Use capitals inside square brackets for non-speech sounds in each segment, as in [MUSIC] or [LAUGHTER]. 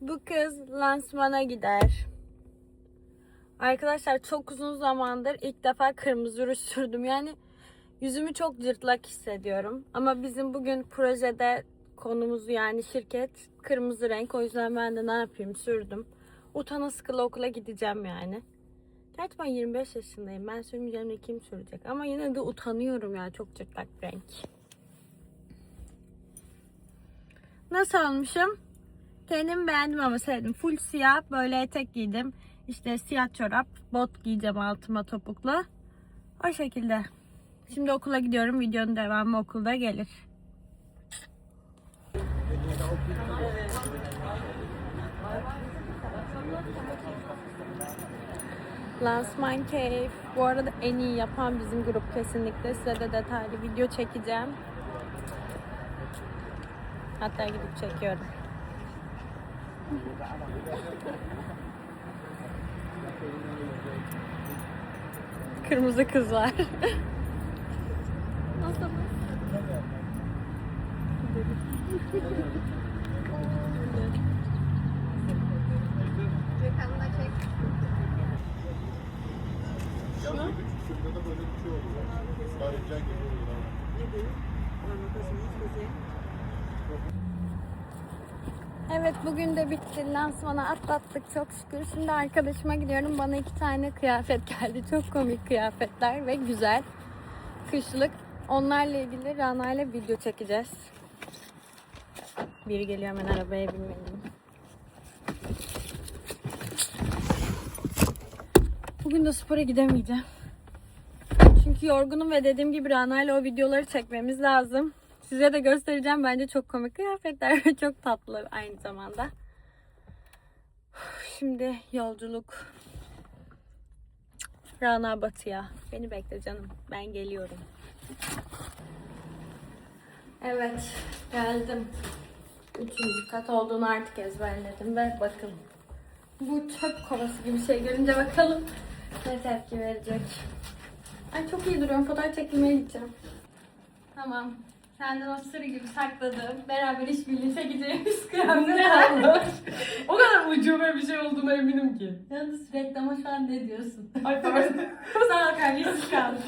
Bu kız lansmana gider. Arkadaşlar çok uzun zamandır ilk defa kırmızı ruj sürdüm. Yani yüzümü çok cırtlak hissediyorum. Ama bizim bugün projede konumuz yani şirket kırmızı renk. O yüzden ben de ne yapayım sürdüm. Utana sıkıla okula gideceğim yani. Gerçi ben 25 yaşındayım. Ben sürmeyeceğim de kim sürecek? Ama yine de utanıyorum ya çok cırtlak renk. Nasıl olmuşum? Kendim beğendim ama sevdim. Full siyah böyle etek giydim. İşte siyah çorap, bot giyeceğim altıma topuklu. O şekilde. Şimdi okula gidiyorum. Videonun devamı okulda gelir. Lansman keyif. Bu arada en iyi yapan bizim grup kesinlikle. Size de detaylı video çekeceğim. Hatta gidip çekiyorum. Kırmızı kız var. Nasıl? Şurada da böyle bir şey oluyor. Sahipler geliyor. Evet bugün de bitti. Lansmana atlattık çok şükür. Şimdi arkadaşıma gidiyorum. Bana iki tane kıyafet geldi. Çok komik kıyafetler ve güzel. Kışlık. Onlarla ilgili Rana ile video çekeceğiz. Biri geliyor hemen arabaya binmeliyim. Bugün de spora gidemeyeceğim. Çünkü yorgunum ve dediğim gibi Rana ile o videoları çekmemiz lazım. Size de göstereceğim. Bence çok komik kıyafetler ve çok tatlı aynı zamanda. Şimdi yolculuk. Rana Batı'ya. Beni bekle canım. Ben geliyorum. Evet. Geldim. Üçüncü kat olduğunu artık ezberledim ve bakın. Bu çöp kovası gibi şey görünce bakalım ne tepki verecek. Ay çok iyi duruyorum. Fotoğraf çekilmeye gideceğim. Tamam. Senden o sır gibi sakladığım, beraber işbirliği çekeceğimiz [LAUGHS] kıyafet aldım. O kadar ucube bir şey olduğuna eminim ki. Yalnız reklama şu an ne diyorsun? Ay pardon. [LAUGHS] Sağ ol kardeşim kaldı.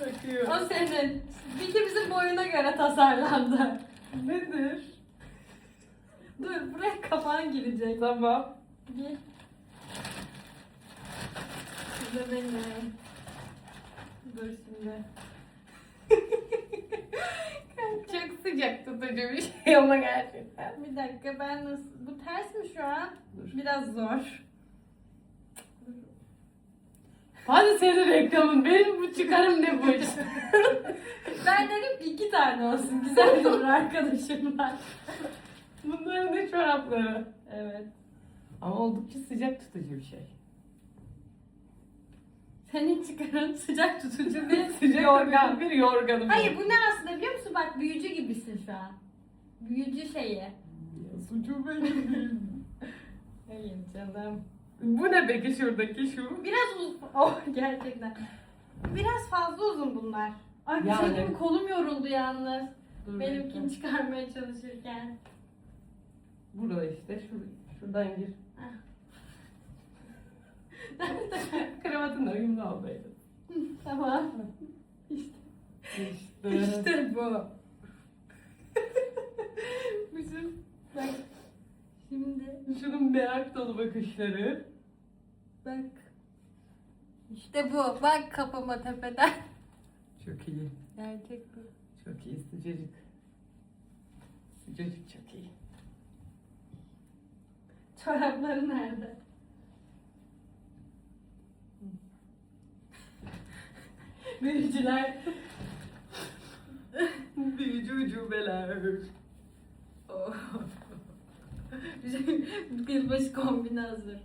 Bakıyor. O senin. İkimizin boyuna göre tasarlandı. Nedir? Dur buraya kafan girecek. Tamam. Gel. Bu da benim. Dur şimdi. Çok sıcak tutucu bir şey ama gerçekten. Bir dakika ben nasıl... Bu ters mi şu an? Dur. Biraz zor. Hadi senin reklamın. Benim bu çıkarım ne bu işte. [LAUGHS] Ben dedim ki iki tane olsun. Güzel durur [LAUGHS] arkadaşımlar. Bunların ne çorapları. Evet. Ama oldukça sıcak tutucu bir şey. Senin çıkarın sıcak tutucu bir [LAUGHS] Sıcak yorgan. bir yorganım. Hayır bu ne aslında biliyor musun? Bak büyücü gibisin şu an. Büyücü şeyi. Ya suçu benim. [LAUGHS] Hayır canım. bu ne peki şuradaki şu? Biraz uzun. [LAUGHS] Oh gerçekten. Biraz fazla uzun bunlar. Ay bir Yani. şey diyeyim mi? kolum yoruldu yalnız. Dur Benimkini çıkarmaya çalışırken. Burada işte. Şur şuradan gir. [LAUGHS] Kravatınla uyumlu aldaydın. tamam. İşte, İşte. işte bu. [LAUGHS] Bizim bak şimdi Şunun merak dolu bakışları. bak. İşte bu. Bak kafama tepeden. Çok iyi. Gerçek bu. Çok iyi sıcacık. Sıcacık çok iyi. Çorapları nerede? Büyücüler. Büyücü ucubeler. Oh. Yılbaşı kombini hazır.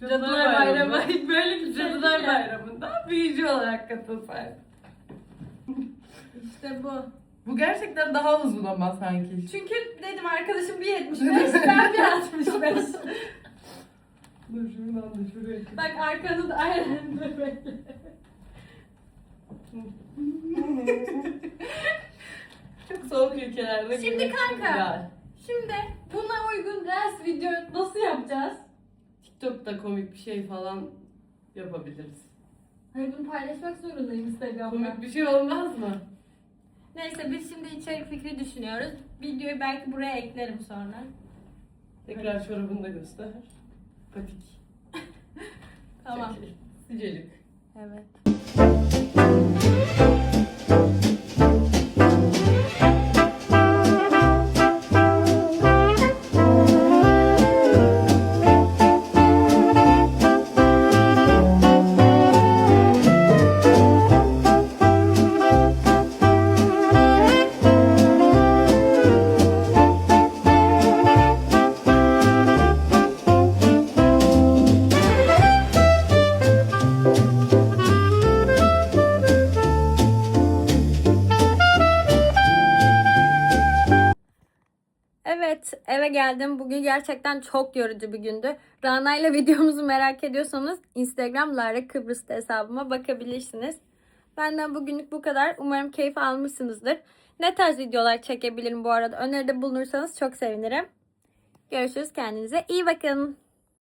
Cadılar Bayramı. Hiç böyle bir Şey Cadılar değil. Bayramı'nda büyücü olarak katılsak. İşte bu. Bu gerçekten daha uzun ama sanki. Çünkü dedim arkadaşım bir 75, ben bir 65. Dur şuradan da şuraya. Bak arkanı da aynen bekle. [LAUGHS] Çok soğuk ülkelerde Şimdi kanka. güzel. Şimdi buna uygun TikTok'ta komik bir şey falan yapabiliriz. Hayır bunu paylaşmak zorundayım Instagram'da. Komik bir şey olmaz mı? Neyse biz şimdi içerik fikri düşünüyoruz. Videoyu belki buraya eklerim sonra. Tekrar çorabını da göster. Patik. [LAUGHS] Tamam. Sıcacık. Evet. Evet eve geldim. Bugün gerçekten çok yorucu bir gündü. Rana ile [LAUGHS] videomuzu merak ediyorsanız Instagram Lara Kıbrıs'ta hesabıma bakabilirsiniz. Benden bugünlük bu kadar. Umarım keyif almışsınızdır. Ne tarz videolar çekebilirim bu arada? Öneride bulunursanız çok sevinirim. Görüşürüz. Kendinize iyi bakın.